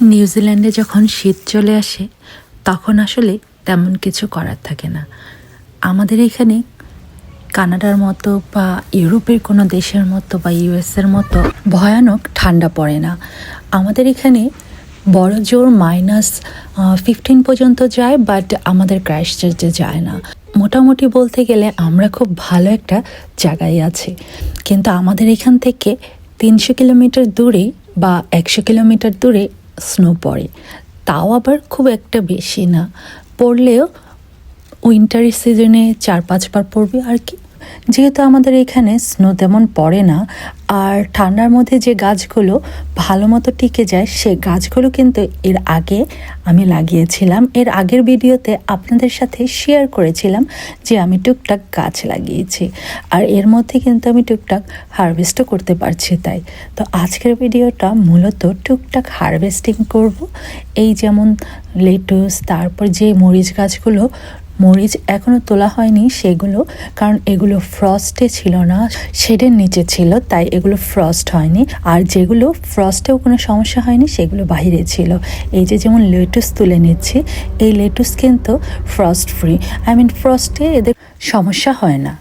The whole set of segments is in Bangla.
নিউজিল্যান্ডে যখন শীত চলে আসে, তখন আসলে তেমন কিছু করার থাকে না। আমাদের এখানে কানাডার মতো বা ইউরোপের কোনো দেশের মতো বা ইউএসের মতো ভয়ানক ঠান্ডা পড়ে না। আমাদের এখানে বড় জোর মাইনাস ফিফটিন পর্যন্ত যায় বাট আমাদের ক্রাইস্টচার্চে যায় না। মোটামুটি বলতে গেলে আমরা খুব ভালো একটা জায়গায় আছি। কিন্তু আমাদের এখান থেকে তিনশো কিলোমিটার দূরে বা একশো কিলোমিটার দূরে স্নো পড়ে। তাও আবার খুব একটা বেশি না। পড়লেও উইন্টারের সিজনে চার পাঁচবার পড়বে আর কি। যেহেতু আমাদের এখানে স্নো তেমন পড়ে না, আর ঠান্ডার মধ্যে যে গাছগুলো ভালো মতো টিকে যায়, সে গাছগুলো কিন্তু এর আগে আমি লাগিয়েছিলাম। এর আগের ভিডিওতে আপনাদের সাথে শেয়ার করেছিলাম যে আমি টুকটাক গাছ লাগিয়েছি, আর এর মধ্যে কিন্তু আমি টুকটাক হারভেস্টও করতে পারছি তাই। তো আজকের ভিডিওটা মূলত টুকটাক হারভেস্টিং করব। এই যেমন লেটুস তারপর যে মরিচ গাছগুলো মরিচ এখনও তোলা হয়নি সেগুলো, কারণ এগুলো ফ্রস্টে ছিল না, শেডের নিচে ছিল, তাই এগুলো ফ্রস্ট হয়নি। আর যেগুলো ফ্রস্টেও কোনো সমস্যা হয়নি, সেগুলো বাহিরে ছিল। এই যে যেমন লেটুস তুলে নিচ্ছি, এই লেটুস কিন্তু ফ্রস্ট ফ্রি আই মিন ফ্রস্টে এদের সমস্যা হয় না।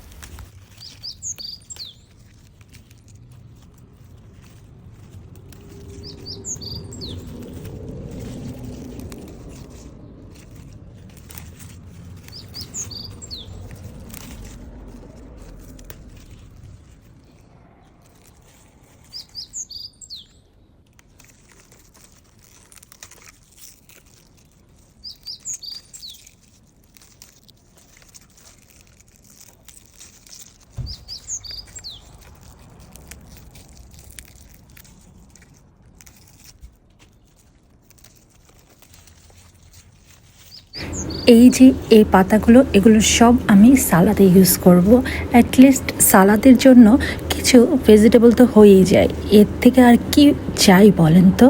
এই যে এই পাতাগুলো, এগুলো সব আমি সালাদে ইউজ করব। অ্যাটলিস্ট সালাদের জন্য কিছু ভেজিটেবল তো হয়েই যায়। এর থেকে আর কি চাই বলেন তো?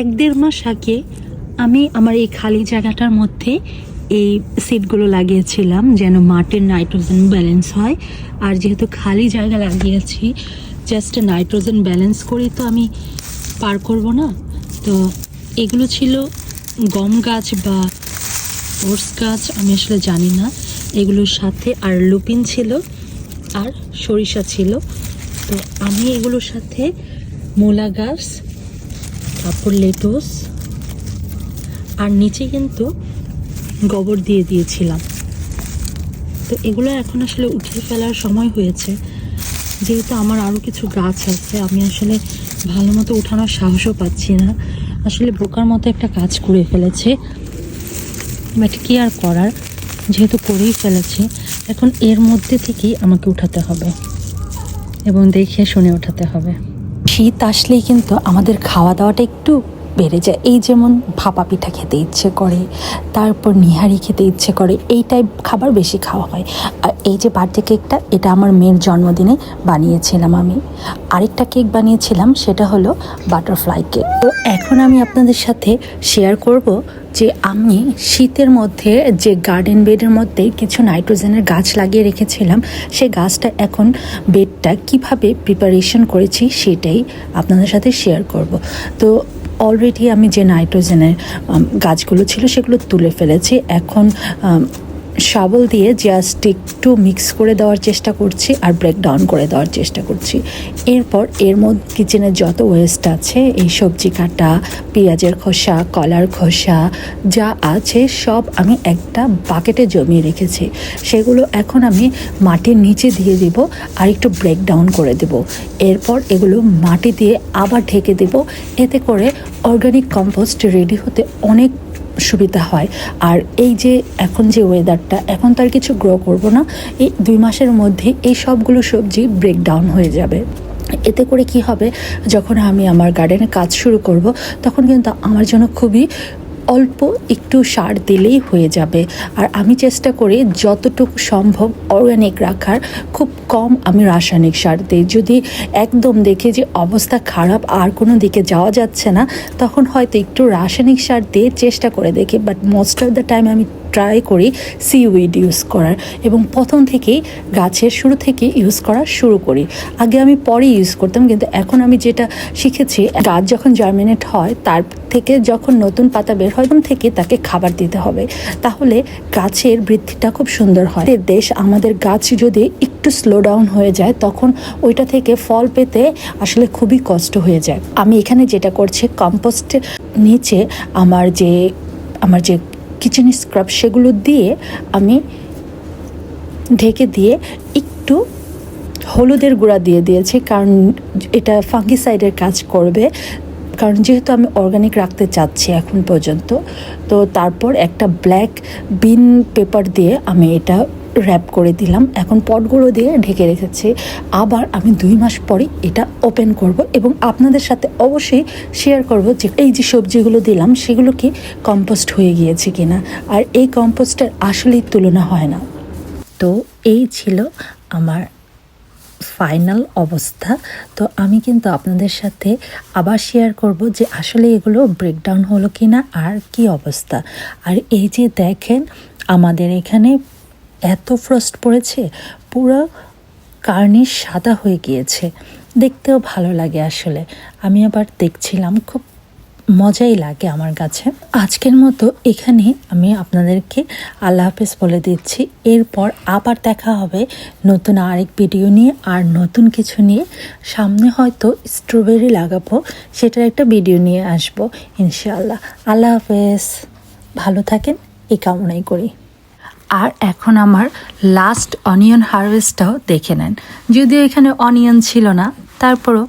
এক দেড় মাস আগে আমি আমার এই খালি জায়গাটার মধ্যে এই সিডগুলো লাগিয়েছিলাম, যেন মাটির নাইট্রোজেন ব্যালেন্স হয়। আর যেহেতু খালি জায়গা লাগিয়েছি জাস্ট নাইট্রোজেন ব্যালেন্স করেই তো আমি পার করব না। তো এগুলো ছিল গম গাছ বা ওটস গাছ আমি আসলে জানি না। এগুলোর সাথে আর লুপিন ছিল আর সরিষা ছিল। তো আমি এগুলোর সাথে মূলা গাছ, তারপর লেটুস আর নিচে কিন্তু গোবর দিয়ে দিয়েছিলাম। তো এগুলো এখন আসলে উঠিয়ে ফেলার সময় হয়েছে। যেহেতু আমার আরও কিছু গাছ আছে, আমি আসলে ভালো মতো উঠানোর সাহসও পাচ্ছি না। আসলে বোকার মতো একটা কাজ করে ফেলেছে। বাট কি আর করার? যেহেতু করেই ফেলেছে, এখন এর মধ্যে থেকেই আমাকে উঠাতে হবে এবং দেখে শুনে উঠাতে হবে। শীত আসলেই কিন্তু আমাদের খাওয়া দাওয়াটা একটু বেড়ে যায়। এই যেমন ভাপা পিঠা খেতে ইচ্ছে করে, তারপর নিহারি খেতে ইচ্ছে করে এই টাইপ খাবার বেশি খাওয়া হয়। আর এই যে বার্থডে কেকটা এটা আমার মেয়ের জন্মদিনে বানিয়েছিলাম আমি। আরেকটা কেক বানিয়েছিলাম, সেটা হলো বাটারফ্লাই কেক তো এখন আমি আপনাদের সাথে শেয়ার করব যে আমি শীতের মধ্যে যে গার্ডেন বেডের মধ্যে কিছু নাইট্রোজেনের গাছ লাগিয়ে রেখেছিলাম সেই গাছটা এখন বেডটা কীভাবে প্রিপারেশন করেছি, সেটাই আপনাদের সাথে শেয়ার করব। তো অলরেডি আমি যে নাইট্রোজেনের গাছগুলো ছিল সেগুলো তুলে ফেলেছি। এখন আম, শাবল দিয়ে জাস্ট একটু মিক্স করে দেওয়ার চেষ্টা করছি আর ব্রেক ডাউন করে দেওয়ার চেষ্টা করছি। এরপর এর মধ্যে কিচেনের যত ওয়েস্ট আছে, এই সবজি কাটা, পেঁয়াজের খোসা, কলার খোসা, যা আছে সব আমি একটা বাকেটে জমিয়ে রেখেছি। সেগুলো এখন আমি মাটির নিচে দিয়ে দেব আর একটু ব্রেক ডাউন করে দেব। এরপর এগুলো মাটি দিয়ে আবার ঢেকে দেব। এতে করে অর্গানিক কম্পোস্ট রেডি হতে অনেক সুবিধা হয়। আর এই যে এখন যে ওয়েদারটা এখন তো আর কিছু গ্রো করব না। এই দুই মাসের মধ্যে এই সবগুলো সবজি ব্রেকডাউন হয়ে যাবে। এতে করে কি হবে? যখন আমি আমার গার্ডেনে কাজ শুরু করব, তখন কিন্তু আমার জন্য খুবই অল্প একটু সার দিলেই হয়ে যাবে। আর আমি চেষ্টা করি যতটুকু সম্ভব অর্গ্যানিক রাখার, খুব কম আমি রাসায়নিক সার দিই। যদি একদম দেখে যে অবস্থা খারাপ আর কোনো দিকে যাওয়া যাচ্ছে না, তখন হয়তো একটু রাসায়নিক সার দিয়ে চেষ্টা করে দেখি। But most of the time আমি ট্রাই করি সিউইড ইউজ করার এবং প্রথম থেকেই গাছের শুরু থেকে ইউজ করা শুরু করি। আগে আমি পরে ইউজ করতাম কিন্তু এখন আমি যেটা শিখেছি, গাছ যখন জার্মিনেট হয়, তার থেকে যখন নতুন পাতা বের হয়, তখন থেকে তাকে খাবার দিতে হবে। তাহলে গাছের বৃদ্ধিটা খুব সুন্দর হয়। দেশ, আমাদের গাছ যদি একটু স্লো ডাউন হয়ে যায়, তখন ওইটা থেকে ফল পেতে আসলে খুবই কষ্ট হয়ে যায়। আমি এখানে যেটা করছি কম্পোস্টের নিচে আমার যে আমার যে কিচেন স্ক্রাব সেগুলো দিয়ে আমি ঢেকে দিয়ে একটু হলুদের গুঁড়া দিয়ে দিয়েছি, কারণ এটা ফাঙ্গিসাইডের কাজ করবে। কারণ যেহেতু আমি অর্গানিক রাখতে চাচ্ছি এখন পর্যন্ত, তো তারপর একটা ব্ল্যাক বিন পেপার দিয়ে আমি এটা র্যাপ করে দিলাম। এখন পটগুলো দিয়ে ঢেকে রেখেছি। আবার আমি দুই মাস পরে এটা ওপেন করব এবং আপনাদের সাথে অবশ্যই শেয়ার করব যে এই যে সবজিগুলো দিলাম, সেগুলো কি কম্পোস্ট হয়ে গিয়েছে কিনা? আর এই কম্পোস্টের আসলেই তুলনা হয় না। তো এই ছিল আমার ফাইনাল অবস্থা। তো আমি কিন্তু আপনাদের সাথে আবার শেয়ার করব যে আসলে এগুলো ব্রেকডাউন হলো কি না আর কি অবস্থা। আর এই যে দেখেন, আমাদের এখানে এত ফ্রস্ট পড়েছে, পুরো কার্নিশ সাদা হয়ে গিয়েছে। দেখতেও ভালো লাগে আসলে। আমি আবার দেখছিলাম, খুব মজাই লাগে আমার কাছে। আজকের মতো এখানে আমি আপনাদেরকে আল্লাহ হাফেজ বলে দিচ্ছি। এরপর আবার দেখা হবে নতুন আরেক ভিডিও নিয়ে আর নতুন কিছু নিয়ে। সামনে হয়তো স্ট্রবেরি লাগাবো, সেটার একটা ভিডিও নিয়ে আসব, ইনশাআল্লাহ। আল্লাহ হাফেজ। ভালো থাকেন, এই কামনাই করি। আর এখন আমার লাস্ট অনিয়ন হারভেস্টটাও দেখে নেন। যদিও এখানে অনিয়ন ছিল না তারপরও